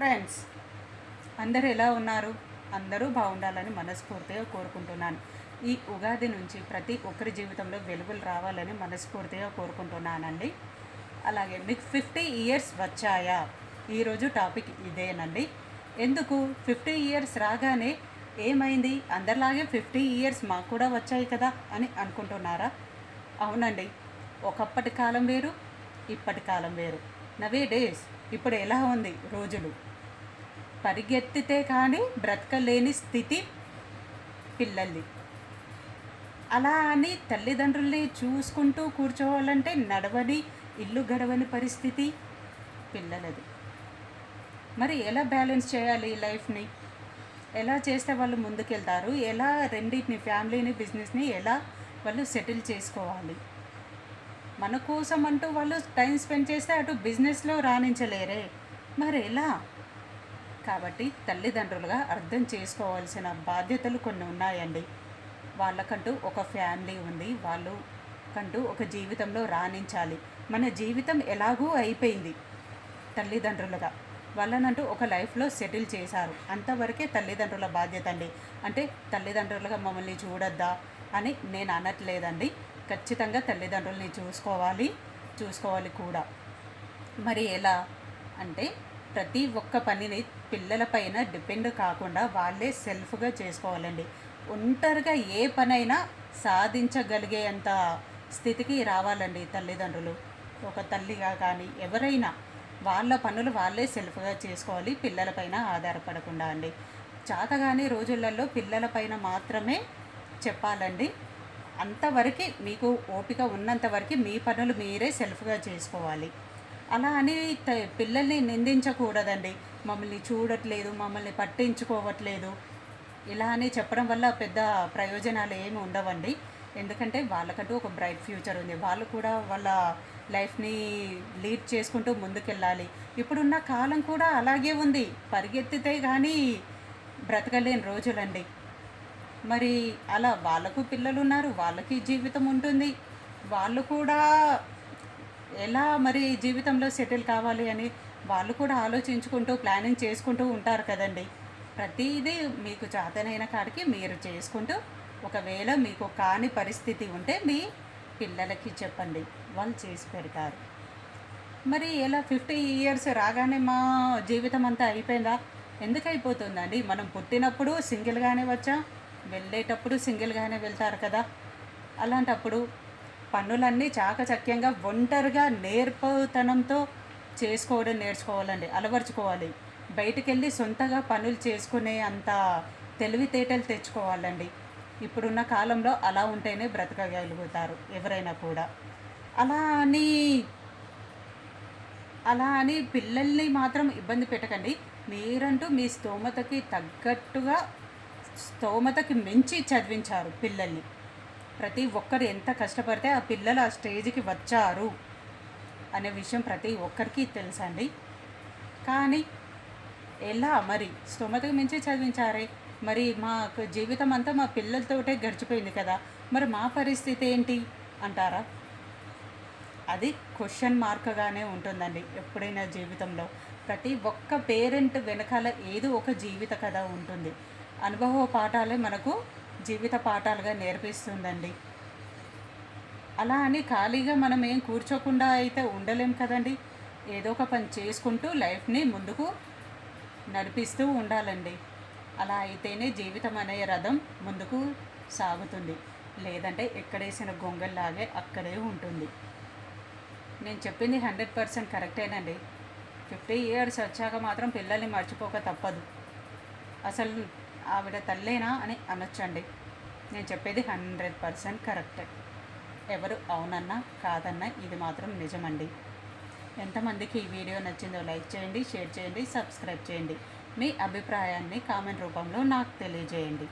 Friends అందరు ఎలా ఉన్నారు? అందరూ బాగుండాలని మనస్ఫూర్తిగా కోరుకుంటున్నాను. ఈ ఉగాది నుంచి ప్రతి ఒక్కరి జీవితంలో వెలుగులు రావాలని మనస్ఫూర్తిగా కోరుకుంటున్నానండి. అలాగే మీకు ఫిఫ్టీ ఇయర్స్ వచ్చాయా? ఈరోజు టాపిక్ ఇదేనండి. ఎందుకు? ఫిఫ్టీ ఇయర్స్ రాగానే ఏమైంది? అందరిలాగే ఫిఫ్టీ ఇయర్స్ మాకు కూడా వచ్చాయి కదా అని అనుకుంటున్నారా? అవునండి. ఒకప్పటి కాలం వేరు ఇప్పటి కాలం వేరు. నవే డేస్ ఇప్పుడు ఎలా ఉంది రోజులు? పరిగెత్తితే కానీ బ్రతకలేని స్థితి పిల్లల్ని అలా అని తల్లిదండ్రుల్ని చూసుకుంటూ కూర్చోవాలంటే నడవని ఇల్లు గడవని పరిస్థితి పిల్లలది. మరి ఎలా బ్యాలెన్స్ చేయాలి లైఫ్ని? ఎలా చేస్తే వాళ్ళు ముందుకెళ్తారు? ఎలా రెండింటిని ఫ్యామిలీని బిజినెస్ని ఎలా వాళ్ళు సెటిల్ చేసుకోవాలి? మన కోసం అంటూ వాళ్ళు టైం స్పెండ్ చేస్తే అటు బిజినెస్లో రాణించలేరే. మరి ఎలా? కాబట్టి తల్లిదండ్రులుగా అర్థం చేసుకోవాల్సిన బాధ్యతలు కొన్ని ఉన్నాయండి. వాళ్ళకంటూ ఒక ఫ్యామిలీ ఉంది. వాళ్ళు కంటూ ఒక జీవితంలో రాణించాలి. మన జీవితం ఎలాగూ అయిపోయింది తల్లిదండ్రులుగా. వాళ్ళనంటూ ఒక లైఫ్లో సెటిల్ చేశారు. అంతవరకే తల్లిదండ్రుల బాధ్యత అండి. అంటే తల్లిదండ్రులుగా మమ్మల్ని చూడొద్దా అని నేను అనట్లేదండి. ఖచ్చితంగా తల్లిదండ్రుల్ని చూసుకోవాలి చూసుకోవాలి కూడా. మరి ఎలా అంటే ప్రతి ఒక్క పనిని పిల్లలపైన డిపెండ్ కాకుండా వాళ్ళే సెల్ఫ్గా చేసుకోవాలండి. ఒంటరిగా ఏ పనైనా సాధించగలిగేంత స్థితికి రావాలండి తల్లిదండ్రులు. ఒక తల్లిగా కానీ ఎవరైనా వాళ్ళ పనులు వాళ్ళే సెల్ఫ్గా చేసుకోవాలి పిల్లలపైన ఆధారపడకుండా అండి. చాతగాని రోజులలో పిల్లలపైన మాత్రమే చెప్పాలండి. అంతవరకు మీకు ఓపిక ఉన్నంతవరకు మీ పనులు మీరే సెల్ఫ్గా చేసుకోవాలి. అలా అని పిల్లల్ని నిందించకూడదండి. మమ్మల్ని చూడట్లేదు మమ్మల్ని పట్టించుకోవట్లేదు. ఇలా అని చెప్పడం వల్ల పెద్ద ప్రయోజనాలు ఏమి ఉండవండి. ఎందుకంటే వాళ్ళకంటూ ఒక బ్రైట్ ఫ్యూచర్ ఉంది. వాళ్ళు కూడా వాళ్ళ లైఫ్ని లీడ్ చేసుకుంటూ ముందుకెళ్ళాలి. ఇప్పుడున్న కాలం కూడా అలాగే ఉంది. పరిగెత్తితే కానీ బ్రతకలేని రోజులండి. మరి అలా వాళ్ళకు పిల్లలు ఉన్నారు వాళ్ళకి జీవితం ఉంటుంది. వాళ్ళు కూడా ఎలా మరి జీవితంలో సెటిల్ కావాలి అని వాళ్ళు కూడా ఆలోచించుకుంటూ ప్లానింగ్ చేసుకుంటూ ఉంటారు కదండి. ప్రతిదీ మీకు చేతనైన కాడికి మీరు చేసుకుంటూ ఒకవేళ మీకు కాని పరిస్థితి ఉంటే మీ పిల్లలకి చెప్పండి. వాళ్ళు చేసి పెడతారు. మరి ఎలా ఫిఫ్టీ ఇయర్స్ రాగానే మా జీవితం అంతా అయిపోయిందా? ఎందుకు అయిపోతుందండి మనం పుట్టినప్పుడు సింగిల్గానే వచ్చాం? వెళ్ళేటప్పుడు సింగిల్గానే వెళ్తారు కదా. అలాంటప్పుడు పనులన్నీ చాకచక్యంగా ఒంటరిగా నేర్పతనంతో చేసుకోవడం నేర్చుకోవాలండి అలవర్చుకోవాలి. బయటికి వెళ్ళి సొంతగా పనులు చేసుకునే అంత తెలివితేటలు తెచ్చుకోవాలండి. ఇప్పుడున్న కాలంలో అలా ఉంటేనే బ్రతకగలుగుతారు ఎవరైనా కూడా. అలా అని అలా అని పిల్లల్ని మాత్రం ఇబ్బంది పెట్టకండి. మీరంటూ మీ స్తోమతకి తగ్గట్టుగా స్తోమతకి మించి చదివించారు పిల్లల్ని. ప్రతి ఒక్కరు ఎంత కష్టపడితే ఆ పిల్లలు ఆ స్టేజ్కి వచ్చారు అనే విషయం ప్రతి ఒక్కరికి తెలుసండి. కానీ ఎలా మరి? స్తోమతకు మించి చదివించారే? మరి మా జీవితం అంతా మా పిల్లలతోటే గడిచిపోయింది కదా? మరి మా పరిస్థితి ఏంటి? అంటారా? అది క్వశ్చన్ మార్క్గానే ఉంటుందండి ఎప్పుడైనా జీవితంలో. ప్రతి ఒక్క పేరెంట్ వెనకాల ఏదో ఒక జీవిత కథ ఉంటుంది. అనుభవ పాఠాలే మనకు జీవిత పాఠాలుగా నేర్పిస్తుందండి. అలా అని ఖాళీగా మనం ఏం కూర్చోకుండా అయితే ఉండలేం కదండి. ఏదో ఒక పని చేసుకుంటూ లైఫ్ని ముందుకు నడిపిస్తూ ఉండాలండి. అలా అయితేనే జీవితం అనే రథం ముందుకు సాగుతుంది. లేదంటే ఎక్కడేసిన గొంగల్లాగే అక్కడే ఉంటుంది. నేను చెప్పింది హండ్రెడ్ పర్సెంట్ కరెక్టేనండి. ఫిఫ్టీ ఇయర్స్ వచ్చాక మాత్రం పిల్లల్ని మర్చిపోక తప్పదు. అసలు ఆవిడ తల్లేనా అని అనొచ్చండి. నేను చెప్పేది హండ్రెడ్ పర్సెంట్ కరెక్ట్. ఎవరు అవునన్నా కాదన్నా ఇది మాత్రం నిజమండి. ఎంతమందికి ఈ వీడియో నచ్చిందో లైక్ చేయండి షేర్ చేయండి సబ్స్క్రైబ్ చేయండి. మీ అభిప్రాయాన్ని కామెంట్ రూపంలో నాకు తెలియజేయండి.